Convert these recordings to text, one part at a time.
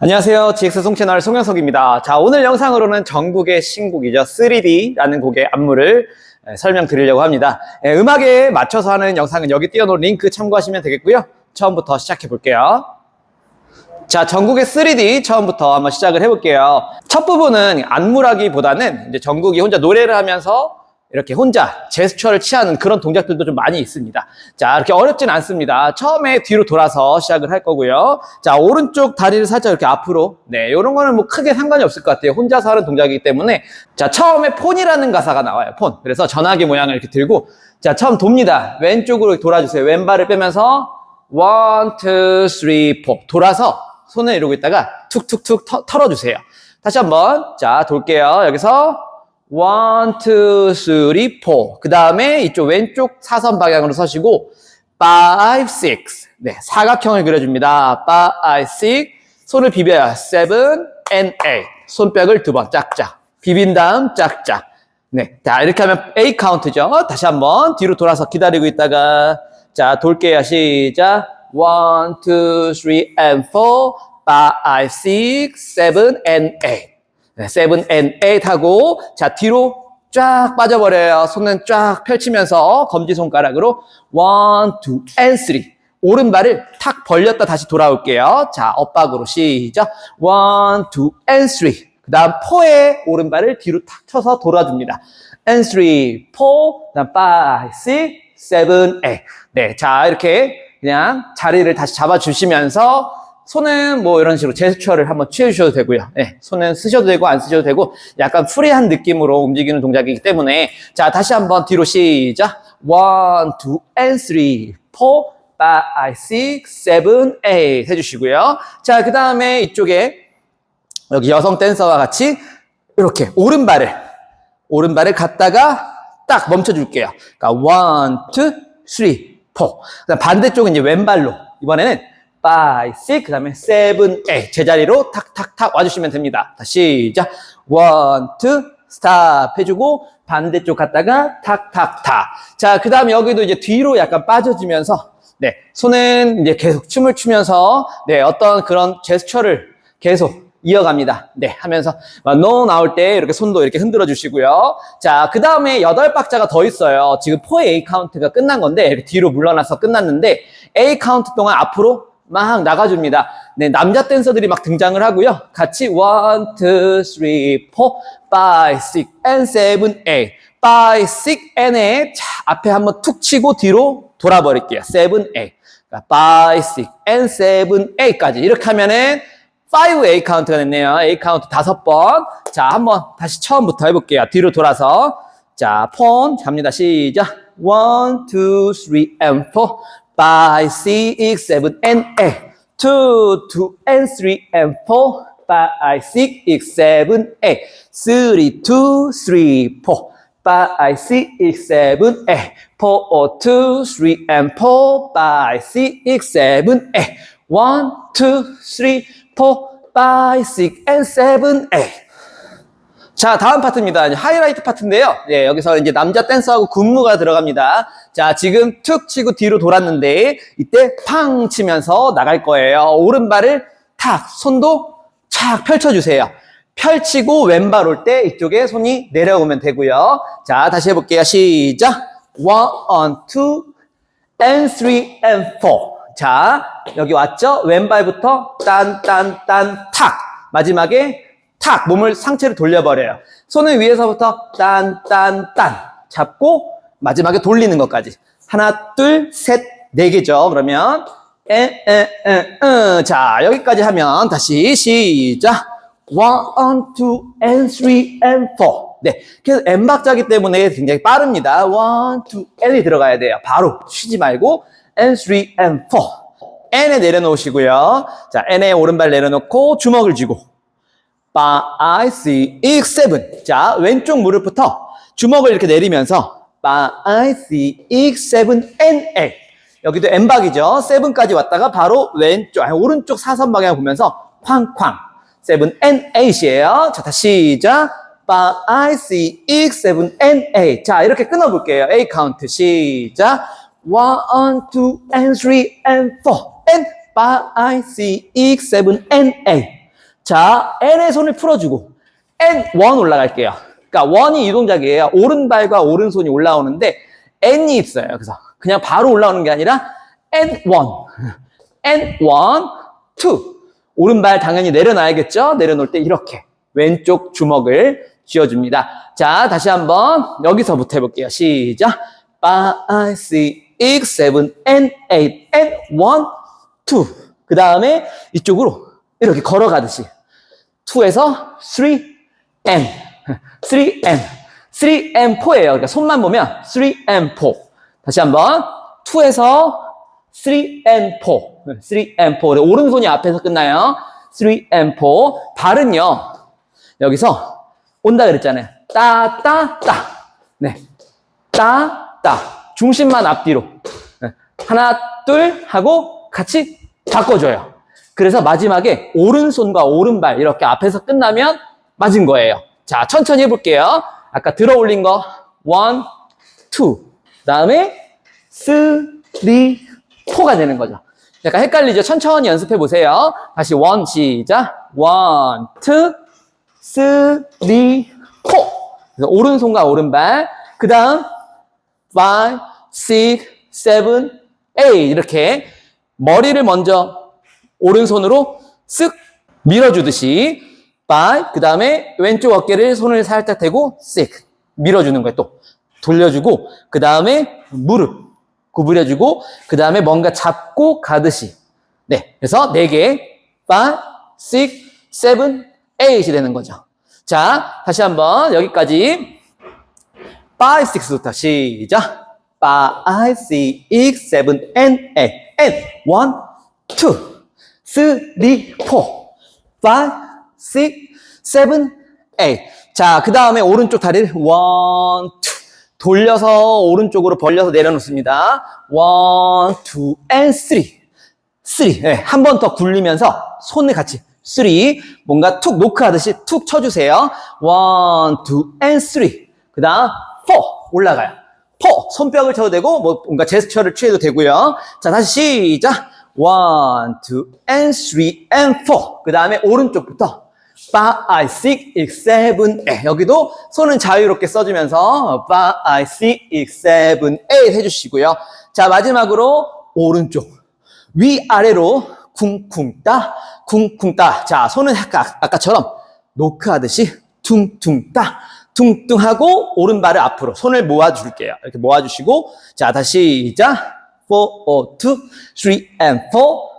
안녕하세요. GX 송 채널 송영석입니다. 자, 오늘 영상으로는 전국의 신곡이죠. 3D라는 곡의 안무를 에, 설명드리려고 합니다. 에, 음악에 맞춰서 하는 영상은 여기 띄워놓은 링크 참고하시면 되겠고요. 처음부터 시작해 볼게요. 자, 전국의 3D 처음부터 한번 시작을 해볼게요. 첫 부분은 안무라기보다는 이제 전국이 혼자 노래를 하면서 이렇게 혼자 제스처를 취하는 그런 동작들도 좀 많이 있습니다. 자, 이렇게 어렵진 않습니다. 처음에 뒤로 돌아서 시작을 할 거고요. 자, 오른쪽 다리를 살짝 이렇게 앞으로. 네, 이런 거는 뭐 크게 상관이 없을 것 같아요. 혼자서 하는 동작이기 때문에. 자, 처음에 폰이라는 가사가 나와요. 폰. 그래서 전화기 모양을 이렇게 들고. 자, 처음 돕니다. 왼쪽으로 돌아주세요. 왼발을 빼면서 one, two. 돌아서 손을 이러고 있다가 툭툭툭 터, 털어주세요. 다시 한번. 자, 돌게요. 여기서 one, two, three, four. 그 다음에 이쪽 왼쪽 사선 방향으로 서시고 five, six. 네, 사각형을 그려줍니다. five, six. 손을 비벼요. seven and eight. 손뼉을 두 번 짝짝. 비빈 다음 짝짝. 네, 자 이렇게 하면 A 카운트죠. 다시 한번 뒤로 돌아서 기다리고 있다가 자 돌게요. 시작. one, two, three, and four, five, six, seven, and eight. 네, seven and eight 하고 자 뒤로 쫙 빠져버려요. 손은 쫙 펼치면서 검지 손가락으로 one, two, and three. 오른발을 탁 벌렸다 다시 돌아올게요. 자, 엇박으로 시작. one, two, and three. 그 다음 포에 오른발을 뒤로 탁 쳐서 돌아줍니다. and three, four, 그 다음 five, six, seven, eight. 네, 자, 이렇게 그냥 자리를 다시 잡아주시면서 손은 뭐 이런 식으로 제스처를 한번 취해주셔도 되고요. 네, 손은 쓰셔도 되고 안 쓰셔도 되고 약간 프리한 느낌으로 움직이는 동작이기 때문에 자 다시 한번 뒤로 시작. one, two, and three, four, five, six, seven, eight 해주시고요. 자그 다음에 이쪽에 여기 여성 댄서와 같이 이렇게 오른발을 오른발을 갖다가 딱 멈춰줄게요. 그러니까 one, two, 반대쪽은 이제 왼발로 이번에는 five, six, 그 다음에 seven, eight 제자리로 탁탁탁 와주시면 됩니다. 다시 시작. one, two, 해주고 반대쪽 갔다가 탁탁탁. 자, 그 다음에 여기도 이제 뒤로 약간 빠져지면서 네 손은 이제 계속 춤을 추면서 네 어떤 그런 제스처를 계속 이어갑니다. 네, 하면서 no 나올 때 이렇게 손도 이렇게 흔들어 주시고요. 자, 그 다음에 여덟 박자가 더 있어요. 지금 4의 A 카운트가 끝난 건데 이렇게 뒤로 물러나서 끝났는데 A 카운트 동안 앞으로 막 나가줍니다. 네, 남자 댄서들이 막 등장을 하고요. 같이 1, 2, 3, 4, 5, 6, and 7, 8. 5, 6, and 8. 자, 앞에 한번 툭 치고 뒤로 돌아버릴게요. 7, 8. 그러니까 5, 6, and 7, 8까지. 이렇게 하면은 5A 카운트가 됐네요. A 카운트 다섯 번. 자, 한번 다시 처음부터 해볼게요. 뒤로 돌아서. 자, 폰 갑니다. 시작. 1, 2, 3, and 4, 5, 6, 7, and 8. 2, 2, and 3, and 4, 5, 6, 7, 8. 3, 2, 3, 4. 5, 6, 7, 8. 4, 2, 3, and 4, 5, 6, 7, 8. 1, 2, 3, 4, 5, 6, and 7, 8. 자, 다음 파트입니다. 하이라이트 파트인데요. 예, 여기서 이제 남자 댄서하고 군무가 들어갑니다. 자, 지금 툭 치고 뒤로 돌았는데, 이때 팡 치면서 나갈 거예요. 오른발을 탁, 손도 착 펼쳐주세요. 펼치고 왼발 올 때 이쪽에 손이 내려오면 되고요. 자, 다시 해볼게요. 시작. one, two, and three, and four. 자, 여기 왔죠? 왼발부터 딴, 딴, 딴, 탁. 마지막에 탁. 몸을 상체를 돌려버려요. 손을 위에서부터 딴, 딴, 딴. 잡고 마지막에 돌리는 것까지. 하나, 둘, 셋, 네 개죠. 그러면 에, 에, 에, 에. 자, 여기까지 하면 다시 시작. one, two, and three, and four. 네. 그래서 M 박자기 때문에 굉장히 빠릅니다. one, two, N이 들어가야 돼요. 바로 쉬지 말고 and three, and four. N에 내려놓으시고요. 자, N에 오른발 내려놓고 주먹을 쥐고 five, six, seven. 자, 왼쪽 무릎부터 주먹을 이렇게 내리면서 five, six, seven, and eight. 여기도 N박이죠. 세븐까지 왔다가 바로 왼쪽, 아니, 오른쪽 사선 방향 보면서 쾅쾅. 세븐 and eight이에요. 자, 다시 시작. five, six, seven, and eight. 자, 이렇게 끊어볼게요. A 카운트 시작. one, two, and three, and four, and five, six, seven, and eight. 자, N의 손을 풀어주고, N, 1 올라갈게요. 그러니까 1이 이 동작이에요. 오른발과 오른손이 올라오는데, N이 있어요. 그래서 그냥 바로 올라오는 게 아니라, N, 1. N, 1, 2. 오른발 당연히 내려놔야겠죠? 내려놓을 때 이렇게 왼쪽 주먹을 쥐어줍니다. 자, 다시 한번 여기서부터 해볼게요. 시작. 5, 6, 7, and 8, and 1, 2. 그 다음에 이쪽으로 이렇게 걸어가듯이 2에서 3, and 3, and 3, and 4예요. 그러니까 손만 보면 3, and 4. 다시 한번 2에서 3 and 4. 3 and 4. 오른손이 앞에서 끝나요. 3 and 4. 발은요. 여기서 온다 그랬잖아요. 따, 따, 따. 네. 따, 따. 중심만 앞뒤로. 네. 하나, 둘 하고 같이 바꿔줘요. 그래서 마지막에 오른손과 오른발 이렇게 앞에서 끝나면 맞은 거예요. 자, 천천히 해볼게요. 아까 들어 올린 거. 원, 투. 다음에 쓰리, 포가 되는 거죠. 약간 헷갈리죠? 천천히 연습해 보세요. 다시 원, 시작. 원, 투, 쓰리, 포. 그래서 오른손과 오른발. 그 다음, 5, 6, 7, 8. 이렇게 머리를 먼저 오른손으로 쓱 밀어주듯이 5, 그 다음에 왼쪽 어깨를 손을 살짝 대고 6 밀어주는 거예요. 또. 돌려주고 그 다음에 무릎 구부려주고 그 다음에 뭔가 잡고 가듯이. 네, 그래서 4개 5, 6, 7, 8이 되는 거죠. 자, 다시 한번 여기까지. 5, 6부터 시작. 5, 6, 7, and 8 and 1, 2 3, 4, 5, 6, 7, 8. 자, 그 다음에 오른쪽 다리를 1, 2 돌려서 오른쪽으로 벌려서 내려놓습니다. 1, 2, and 3. 3. 네, 한번 더 굴리면서 손을 같이 3. 뭔가 툭 노크하듯이 툭 쳐주세요. 1, 2, and 3. 그 다음 4. 올라가요. 4. 손뼉을 쳐도 되고, 뭐, 뭔가 제스처를 취해도 되고요. 자, 다시 시작. 1, 2, and 3, and 4. 그 다음에 오른쪽부터 5, 6, 7, 8. 여기도 손은 자유롭게 써주면서 5, 6, 7, 8 해주시고요. 자, 마지막으로 오른쪽. 위아래로 쿵쿵 따, 쿵쿵 따. 자, 손은 아까, 아까처럼 노크하듯이 퉁퉁 따, 퉁퉁 하고 오른발을 앞으로 손을 모아줄게요. 이렇게 모아주시고 자, 다시 시작. 4, 5, 2, 3, and 4,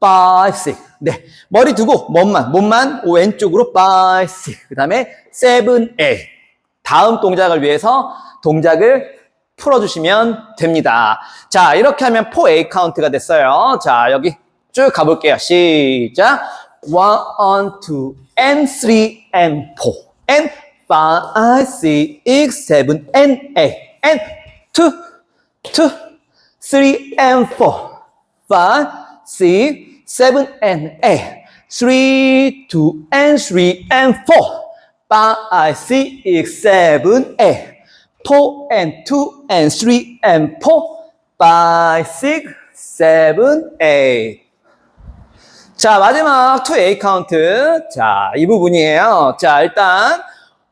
5, 6. 네. 머리 두고 몸만, 몸만 왼쪽으로 5, 6. 그 다음에 7, 8. 다음 동작을 위해서 동작을 풀어주시면 됩니다. 자, 이렇게 하면 4A 카운트가 됐어요. 자, 여기 쭉 가볼게요. 시작. 1, 2, and 3, and 4, and 5, 6, 7, and 8, and 2, 2, 3, and 4, 5, 6, 7, and 8, 3, 2, and 3, and 4, 5, 6, 7, 8, 4, and 2, and 3, and 4, 5, 6, 7, 8. 자, 마지막 2A 카운트. 자, 이 부분이에요. 자, 일단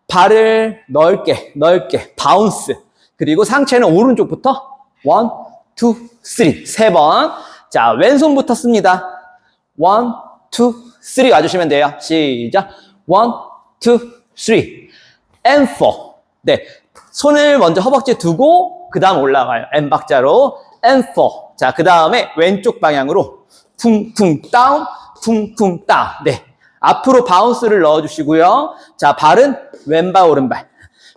발을 넓게, 넓게, 바운스. 그리고 상체는 오른쪽부터 1, 2, 3. 세 번. 자, 왼손부터 씁니다. 1, 2, 3 와주시면 돼요. 시작. 1, 2, 3. and 4. 네. 손을 먼저 허벅지에 두고, 그 다음 올라가요. N 박자로. and 4. 자, 그 다음에 왼쪽 방향으로 쿵쿵 다운, 쿵쿵 다운. 네. 앞으로 바운스를 넣어주시고요. 자, 발은 왼발, 오른발.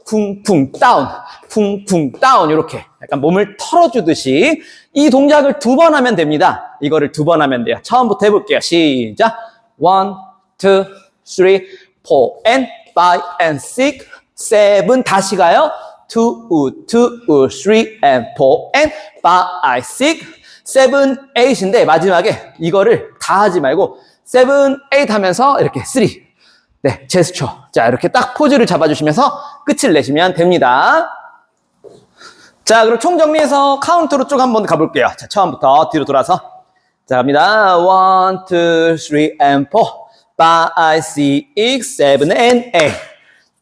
쿵쿵 다운, 쿵쿵 다운. 이렇게 약간 몸을 털어주듯이 이 동작을 두 번 하면 됩니다. 이거를 두 번 하면 돼요. 처음부터 해볼게요. 시작. 1, 2, 3, 4, and 5, and 6, 7. 다시 가요. 2, 2, 3, and 4, and 5, 6, 7, 8인데 마지막에 이거를 다 하지 말고 7, 8 하면서 이렇게 3. 네, 제스처. 자, 이렇게 딱 포즈를 잡아주시면서 끝을 내시면 됩니다. 자, 그럼 총 정리해서 카운트로 쭉 한번 가볼게요. 자, 처음부터 뒤로 돌아서. 자, 갑니다. 1, 2, 3, and 4. five, six, seven, and eight.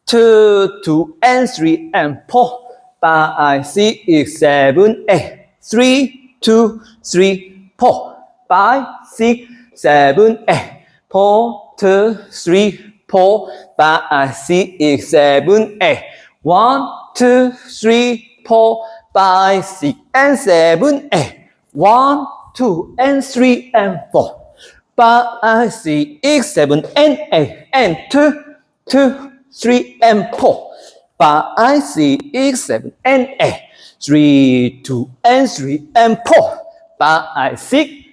Two, two, and three, and four. Five, six, seven, eight. Three, two, three, four. Five, six, seven, eight. Four, two, three, four. Five, six, seven, eight. One, two, three, four, five, six, and seven, eight. One, two, and three, and four. Five, six, seven, and eight, and two, two, three, and four. Five, six, seven, and eight. Three, two, and three, and four.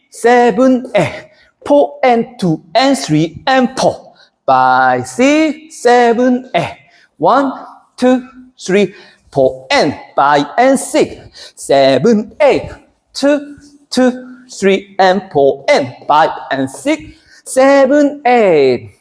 Seven, eight. Four, and two, and three, and four. Five, six, seven, eight. One, two, three, four, and five, and six, seven, eight. Two, two, three, and four, and five, and six, seven, eight.